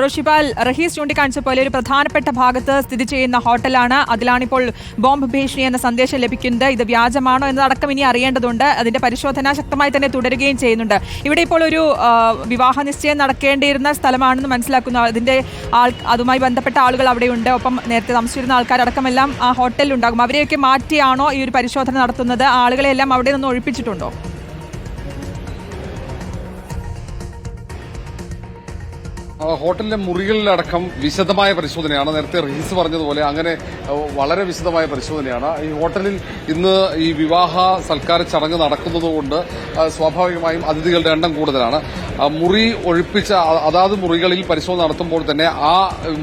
റോഷിപാൽ റഹീസ് ചൂണ്ടിക്കാണിച്ച പോലെ ഒരു പ്രധാനപ്പെട്ട ഭാഗത്ത് സ്ഥിതി ചെയ്യുന്ന ഹോട്ടലാണ്. അതിലാണിപ്പോൾ ബോംബ് ഭീഷണി എന്ന സന്ദേശം ലഭിക്കുന്നത്. ഇത് വ്യാജമാണോ എന്നതടക്കം ഇനി അറിയേണ്ടതുണ്ട്. അതിന്റെ പരിശോധന ശക്തമായി തന്നെ തുടരുകയും ചെയ്യുന്നുണ്ട്. ഇവിടെ ഇപ്പോൾ ഒരു വിവാഹ നിശ്ചയം നടക്കേണ്ടിയിരുന്ന സ്ഥലമാണെന്ന് മനസ്സിലാക്കുന്നു. അതിന്റെ ആൾ അതുമായി ബന്ധപ്പെട്ട ആളുകൾ അവിടെയുണ്ട്. ഒപ്പം നേരത്തെ താമസിച്ചിരുന്ന ആൾക്കാരടക്കമെല്ലാം ആ ഹോട്ടലിൽ ഉണ്ടാകും അവരെയൊക്കെ മാറ്റിയാണോ ഈ ഒരു പരിശോധന നടത്തുന്നത്? ആളുകളെല്ലാം അവിടെ നിന്ന് ഒഴിപ്പിച്ചിട്ടുണ്ടോ? ഹോട്ടലിലെ മുറികളിലടക്കം വിശദമായ പരിശോധനയാണ്. നേരത്തെ റഹീസ് പറഞ്ഞതുപോലെ അങ്ങനെ വളരെ വിശദമായ പരിശോധനയാണ്. ഈ ഹോട്ടലിൽ ഇന്ന് ഈ വിവാഹ സൽക്കാര ചടങ്ങ് നടക്കുന്നതുകൊണ്ട് സ്വാഭാവികമായും അതിഥികളുടെ എണ്ണം കൂടുതലാണ്. മുറി ഒഴിപ്പിച്ച അതാത് മുറികളിൽ പരിശോധന നടത്തുമ്പോൾ തന്നെ ആ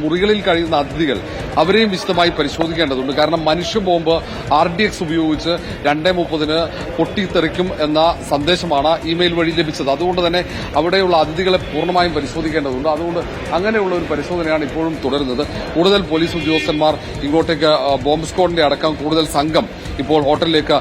മുറികളിൽ കഴിയുന്ന അതിഥികൾ അവരെയും വിശദമായി പരിശോധിക്കേണ്ടതുണ്ട്. കാരണം മനുഷ്യ ബോംബ് ആർ ഡി എക്സ് ഉപയോഗിച്ച് രണ്ടേ മുപ്പതിന് പൊട്ടിത്തെറിക്കും എന്ന സന്ദേശമാണ് ഇമെയിൽ വഴി ലഭിച്ചത്. അതുകൊണ്ട് തന്നെ അവിടെയുള്ള അതിഥികളെ പൂർണമായും പരിശോധിക്കേണ്ടതുണ്ട്. അതുകൊണ്ട് അങ്ങനെയുള്ള ഒരു പരിശോധനയാണ് ഇപ്പോഴും തുടരുന്നത്. കൂടുതൽ പോലീസ് ഉദ്യോഗസ്ഥന്മാർ ഇങ്ങോട്ടേക്ക് ബോംബ് സ്ക്വാഡിന്റെ അടക്കം കൂടുതൽ സംഘം ഇപ്പോൾ ഹോട്ടലിലേക്ക്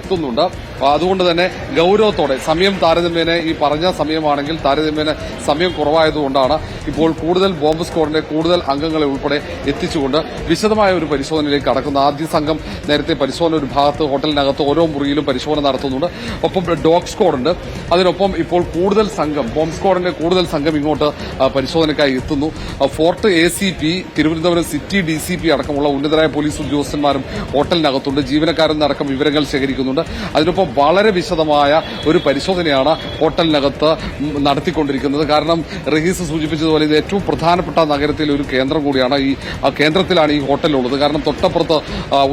എത്തുന്നുണ്ട്. അതുകൊണ്ട് തന്നെ ഗൌരവത്തോടെ സമയം താരതമ്യേന ഈ പറഞ്ഞ സമയമാണെങ്കിൽ താരതമ്യേന സമയം കുറവായതുകൊണ്ടാണ് ഇപ്പോൾ കൂടുതൽ ബോംബ് സ്ക്വാഡിന്റെ കൂടുതൽ അംഗങ്ങളെ ഉൾപ്പെടെ എത്തിച്ചുകൊണ്ട് വിശദമായ ഒരു പരിശോധനയിലേക്ക് കടക്കുന്ന ആദ്യ സംഘം നേരത്തെ പരിശോധന ഒരു ഭാഗത്ത് ഹോട്ടലിനകത്ത് ഓരോ മുറിയിലും പരിശോധന നടത്തുന്നുണ്ട്. ഒപ്പം ഡോഗ് സ്ക്വാഡുണ്ട് അതിനൊപ്പം ഇപ്പോൾ കൂടുതൽ സംഘം ബോംബ് സ്ക്വാഡിന്റെ കൂടുതൽ സംഘം ഇങ്ങോട്ട് പരിശോധനയ്ക്കായി എത്തുന്നു. Fort A C P Thiruvananthapuram city D C P അടക്കമുള്ള ഉന്നതരായ പോലീസ് ഉദ്യോഗസ്ഥന്മാരും ഹോട്ടലിനകത്തുണ്ട്. ജീവനക്കാരെന്നടക്കം വിവരങ്ങൾ ശേഖരിക്കുന്നുണ്ട്. അതിനൊപ്പം വളരെ വിശദമായ ഒരു പരിശോധനയാണ് ഹോട്ടലിനകത്ത് നടത്തിക്കൊണ്ടിരിക്കുന്നത്. കാരണം റഹീസ് സൂചിപ്പിച്ചതുപോലെ ഇത് ഏറ്റവും പ്രധാനപ്പെട്ട നഗരത്തിൽ ഒരു കേന്ദ്രം കൂടിയാണ് ഈ കേന്ദ്രത്തിലാണ് ഈ ഹോട്ടലുള്ളത് കാരണം തൊട്ടപ്പുറത്ത്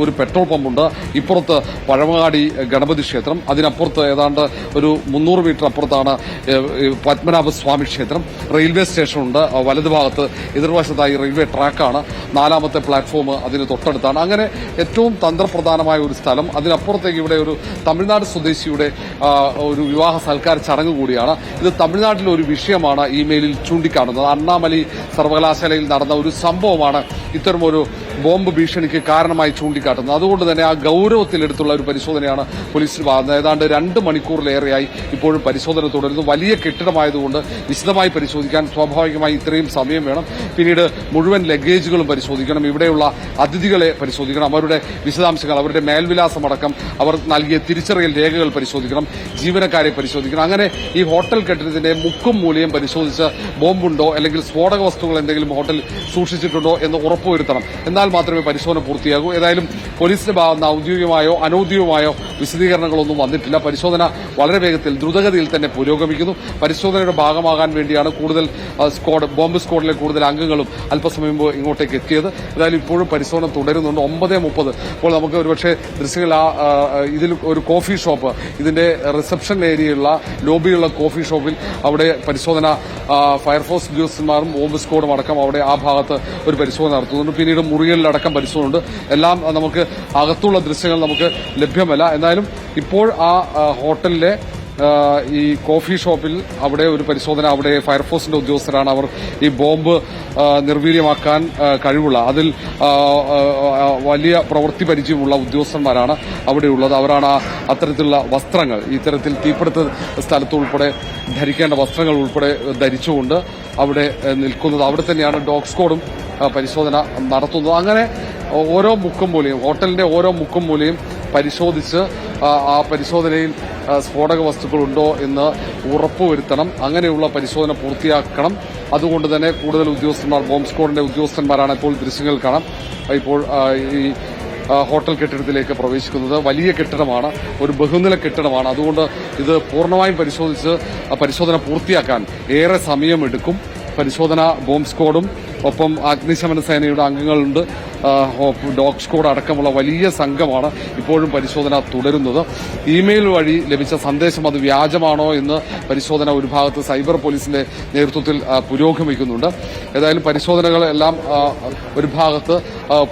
ഒരു പെട്രോൾ പമ്പുണ്ട്. ഇപ്പുറത്ത് പഴമങ്ങാടി ഗണപതി ക്ഷേത്രം. അതിനപ്പുറത്ത് ഏതാണ്ട് ഒരു മുന്നൂറ് മീറ്റർ അപ്പുറത്താണ് പത്മനാഭ സ്വാമി പത്മനാഭസ്വാമി ക്ഷേത്രം. റെയിൽവേ സ്റ്റേഷനുണ്ട്. വലതുഭാഗത്ത് എതിർവശത്തായി റെയിൽവേ ട്രാക്കാണ്. നാലാമത്തെ പ്ലാറ്റ്ഫോം അതിന് തൊട്ടടുത്താണ്. അങ്ങനെ ഏറ്റവും തന്ത്രപ്രധാനമായ ഒരു സ്ഥലം. അതിനപ്പുറത്തേക്ക് ഇവിടെ ഒരു തമിഴ്നാട് സ്വദേശിയുടെ ഒരു വിവാഹ സൽക്കാര ചടങ്ങ് കൂടിയാണ്. ഇത് തമിഴ്നാട്ടിലെ ഒരു വിഷയമാണ് ഇമെയിലിൽ ചൂണ്ടിക്കാണുന്നത്. അണ്ണാമലൈ സർവകലാശാലയിൽ നടന്ന ഒരു സംഭവമാണ് ഇത്തരമൊരു ബോംബ് ഭീഷണിക്ക് കാരണമായി ചൂണ്ടിക്കാട്ടുന്നത്. അതുകൊണ്ട് തന്നെ ആ ഗൌരവത്തിലെടുത്തുള്ള ഒരു പരിശോധനയാണ് പോലീസ് ഭാഗത്ത് ഏതാണ്ട് രണ്ട് മണിക്കൂറിലേറെയായി ഇപ്പോഴും പരിശോധന തുടരുന്നു. വലിയ കെട്ടിടമായതുകൊണ്ട് വിശദമായി പരിശോധിക്കാൻ സ്വാഭാവികമായി ഇത്രയും സമയം വേണം. പിന്നീട് മുഴുവൻ ലഗേജുകളും പരിശോധിക്കണം. ഇവിടെയുള്ള അതിഥികളെ പരിശോധിക്കണം. അവരുടെ വിശദാംശങ്ങൾ അവരുടെ മേൽവിലാസമടക്കം അവർ നൽകിയ തിരിച്ചറിയൽ രേഖകൾ പരിശോധിക്കണം. ജീവനക്കാരെ പരിശോധിക്കണം. അങ്ങനെ ഈ ഹോട്ടൽ കെട്ടിടത്തിന്റെ മുക്കും മൂലയും പരിശോധിച്ച് ബോംബുണ്ടോ അല്ലെങ്കിൽ സ്ഫോടക വസ്തുക്കൾ എന്തെങ്കിലും ഹോട്ടൽ സൂക്ഷിച്ചിട്ടുണ്ടോ എന്ന് ഉറപ്പുവരുത്തണം. എന്നാൽ മാത്രമേ പരിശോധന പൂർത്തിയാകൂ. ഏതായാലും പോലീസിന്റെ ഭാഗത്ത് ഔദ്യോഗികമായോ അനൌദ്യോഗികമായോ വിശദീകരണങ്ങളൊന്നും വന്നിട്ടില്ല. പരിശോധന വളരെ വേഗത്തിൽ ദ്രുതഗതിയിൽ തന്നെ പുരോഗമിക്കുന്നു. പരിശോധനയുടെ ഭാഗമാകാൻ വേണ്ടിയാണ് കൂടുതൽ സ്ക്വാഡ് ബോംബ് സ്ക്വാഡിലെ കൂടുതൽ അംഗങ്ങളും അല്പസമയം മുമ്പ് ഇങ്ങോട്ടേക്ക് എത്തിയത്. ഏതായാലും ഇപ്പോഴും പരിശോധന തുടരുന്നുണ്ട്. ഒമ്പത് മുപ്പത്. ഇപ്പോൾ നമുക്ക് ഒരുപക്ഷെ ദൃശ്യങ്ങൾ ആ ഇതിൽ ഒരു കോഫി ഷോപ്പ് ഇതിന്റെ റിസപ്ഷൻ ഏരിയയുള്ള ലോബിയുള്ള കോഫി ഷോപ്പിൽ അവിടെ പരിശോധന ഫയർഫോഴ്സ് ഉദ്യോഗസ്ഥന്മാരും ബോംബ് സ്ക്വാഡും അടക്കം അവിടെ ആ ഭാഗത്ത് ഒരു പരിശോധന നടത്തുന്നുണ്ട്. പിന്നീട് മുറികളിലടക്കം പരിശോധനയുണ്ട്. എല്ലാം നമുക്ക് അകത്തുള്ള ദൃശ്യങ്ങൾ നമുക്ക് ലഭ്യമല്ല. എന്നാലും ഇപ്പോൾ ആ ഹോട്ടലിലെ ഈ കോഫി ഷോപ്പിൽ അവിടെ ഒരു പരിശോധന അവിടെ ഫയർഫോഴ്സിന്റെ ഉദ്യോഗസ്ഥരാണ് അവർ ഈ ബോംബ് നിർവീര്യമാക്കാൻ കഴിവുള്ള അതിൽ വലിയ പ്രവൃത്തി പരിചയമുള്ള ഉദ്യോഗസ്ഥന്മാരാണ് അവിടെയുള്ളത്. അവരാണ് അത്തരത്തിലുള്ള വസ്ത്രങ്ങൾ ഇത്തരത്തിൽ തീപിടുത്ത സ്ഥലത്ത് ഉൾപ്പെടെ ധരിക്കേണ്ട വസ്ത്രങ്ങൾ ഉൾപ്പെടെ ധരിച്ചുകൊണ്ട് അവിടെ നിൽക്കുന്നത്. അവിടെ തന്നെയാണ് ഡോഗ് സ്ക്വാഡും ആ, പരിശോധന നടത്തുന്നത്. അങ്ങനെ ഓരോ മുക്കും മൂലയും ഹോട്ടലിന്റെ ഓരോ മുക്കും മൂലയും പരിശോധിച്ച് ആ, പരിശോധനയിൽ സ്ഫോടക സ്ഫോടക വസ്തുക്കളുണ്ടോ എന്ന് ഉറപ്പുവരുത്തണം. അങ്ങനെയുള്ള പരിശോധന പൂർത്തിയാക്കണം. അതുകൊണ്ട് തന്നെ കൂടുതൽ ഉദ്യോഗസ്ഥന്മാർ ബോംബ് സ്ക്വാഡിന്റെ ഉദ്യോഗസ്ഥന്മാരാണ് ഇപ്പോൾ ദൃശ്യങ്ങൾ കാണാം. ഇപ്പോൾ ഈ ഹോട്ടൽ കെട്ടിടത്തിലേക്ക് പ്രവേശിക്കുന്നത് വലിയ കെട്ടിടമാണ് ഒരു ബഹുനില കെട്ടിടമാണ്. അതുകൊണ്ട് ഇത് പൂർണമായും പരിശോധിച്ച് പരിശോധന പൂർത്തിയാക്കാൻ ഏറെ സമയമെടുക്കും. പരിശോധന ബോംബ് സ്ക്വാഡും ഒപ്പം അഗ്നിശമന സേനയുടെ അംഗങ്ങളുണ്ട്. ഡോഗ് സ്ക്വാഡ് അടക്കമുള്ള വലിയ സംഘമാണ് ഇപ്പോഴും പരിശോധന തുടരുന്നത്. ഇമെയിൽ വഴി ലഭിച്ച സന്ദേശം അത് വ്യാജമാണോ എന്ന് പരിശോധന ഒരു ഭാഗത്ത് സൈബർ പോലീസിന്റെ നേതൃത്വത്തിൽ പുരോഗമിക്കുന്നുണ്ട്. ഏതായാലും പരിശോധനകളെല്ലാം ഒരു ഭാഗത്ത്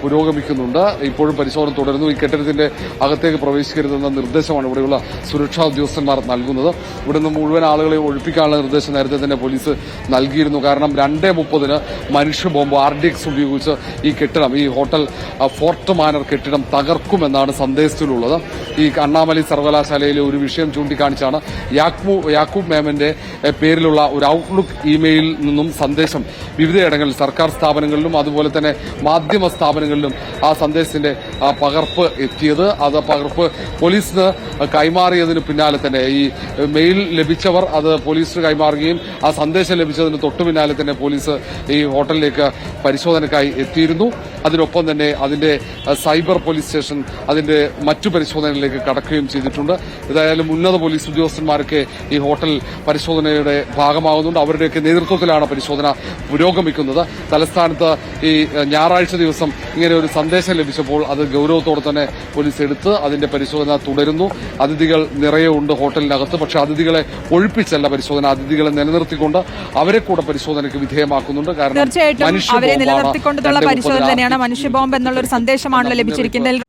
പുരോഗമിക്കുന്നുണ്ട്. ഇപ്പോഴും പരിശോധന തുടരുന്നു. ഈ കെട്ടിടത്തിന്റെ അകത്തേക്ക് പ്രവേശിക്കരുതെന്ന നിർദ്ദേശമാണ് ഇവിടെയുള്ള സുരക്ഷാ ഉദ്യോഗസ്ഥന്മാർ നൽകുന്നത്. ഇവിടെ നിന്ന് മുഴുവൻ ആളുകളെ ഒഴിപ്പിക്കാനുള്ള നിർദ്ദേശം നേരത്തെ തന്നെ പോലീസ് നൽകിയിരുന്നു. കാരണം രണ്ടേ മുപ്പതിന് മനുഷ്യ ബോംബ് ആർ ഡി എക്സ് ഉപയോഗിച്ച് ഈ കെട്ടിടം ഈ ഹോട്ടൽ ഫോർട്ട് മാനർ കെട്ടിടം തകർക്കുമെന്നാണ് സന്ദേശത്തിലുള്ളത്. ഈ അണ്ണാമലൈ സർവകലാശാലയിലെ ഒരു വിഷയം ചൂണ്ടിക്കാണിച്ചാണ് യാക്മു യാക്കൂബ് മേമന്റെ പേരിലുള്ള ഒരു ഔട്ട്ലുക്ക് ഇമെയിൽ നിന്നും സന്ദേശം വിവിധയിടങ്ങളിൽ സർക്കാർ സ്ഥാപനങ്ങളിലും അതുപോലെ തന്നെ മാധ്യമ സ്ഥാപനങ്ങളിലും ആ സന്ദേശത്തിന്റെ പകർപ്പ് എത്തിയത്. അത് പകർപ്പ് പോലീസിന് കൈമാറിയതിന് പിന്നാലെ തന്നെ ഈ മെയിൽ ലഭിച്ചവർ അത് പോലീസിന് കൈമാറുകയും ആ സന്ദേശം ലഭിച്ചതിന് തൊട്ടു പിന്നാലെ തന്നെ പോലീസ് ഈ ഹോട്ടലിലേക്ക് പരിശോധനയ്ക്കായി എത്തിയിരുന്നു. അതിനൊപ്പം തന്നെ അതിന്റെ സൈബർ പോലീസ് സ്റ്റേഷൻ അതിന്റെ മറ്റു പരിശോധനകളിലേക്ക് കടക്കുകയും ചെയ്തിട്ടുണ്ട്. ഏതായാലും ഉന്നത പോലീസ് ഉദ്യോഗസ്ഥന്മാരൊക്കെ ഈ ഹോട്ടൽ പരിശോധനയുടെ ഭാഗമാകുന്നുണ്ട്. അവരുടെയൊക്കെ നേതൃത്വത്തിലാണ് പരിശോധന പുരോഗമിക്കുന്നത്. തലസ്ഥാനത്ത് ഈ ഞായറാഴ്ച ദിവസം ഇങ്ങനെ ഒരു സന്ദേശം ലഭിച്ചപ്പോൾ അത് ഗൌരവത്തോടെ തന്നെ പോലീസ് എടുത്ത് അതിന്റെ പരിശോധന തുടരുന്നു. അതിഥികൾ നിറയെ ഉണ്ട് ഹോട്ടലിനകത്ത്. പക്ഷേ അതിഥികളെ ഒഴിപ്പിച്ചല്ല പരിശോധന. അതിഥികളെ നിലനിർത്തിക്കൊണ്ട് അവരെ കൂടെ പരിശോധനയ്ക്ക് വിധേയമാക്കുന്നുണ്ട്. കാരണം തീർച്ചയായിട്ടും അവരെ നിലനിർത്തിക്കൊണ്ടുള്ള പരിശോധന തന്നെയാണ് മനുഷ്യ ബോംബ് എന്നുള്ള ഒരു സന്ദേശമാണല്ലോ ലഭിച്ചിരിക്കുന്നത്.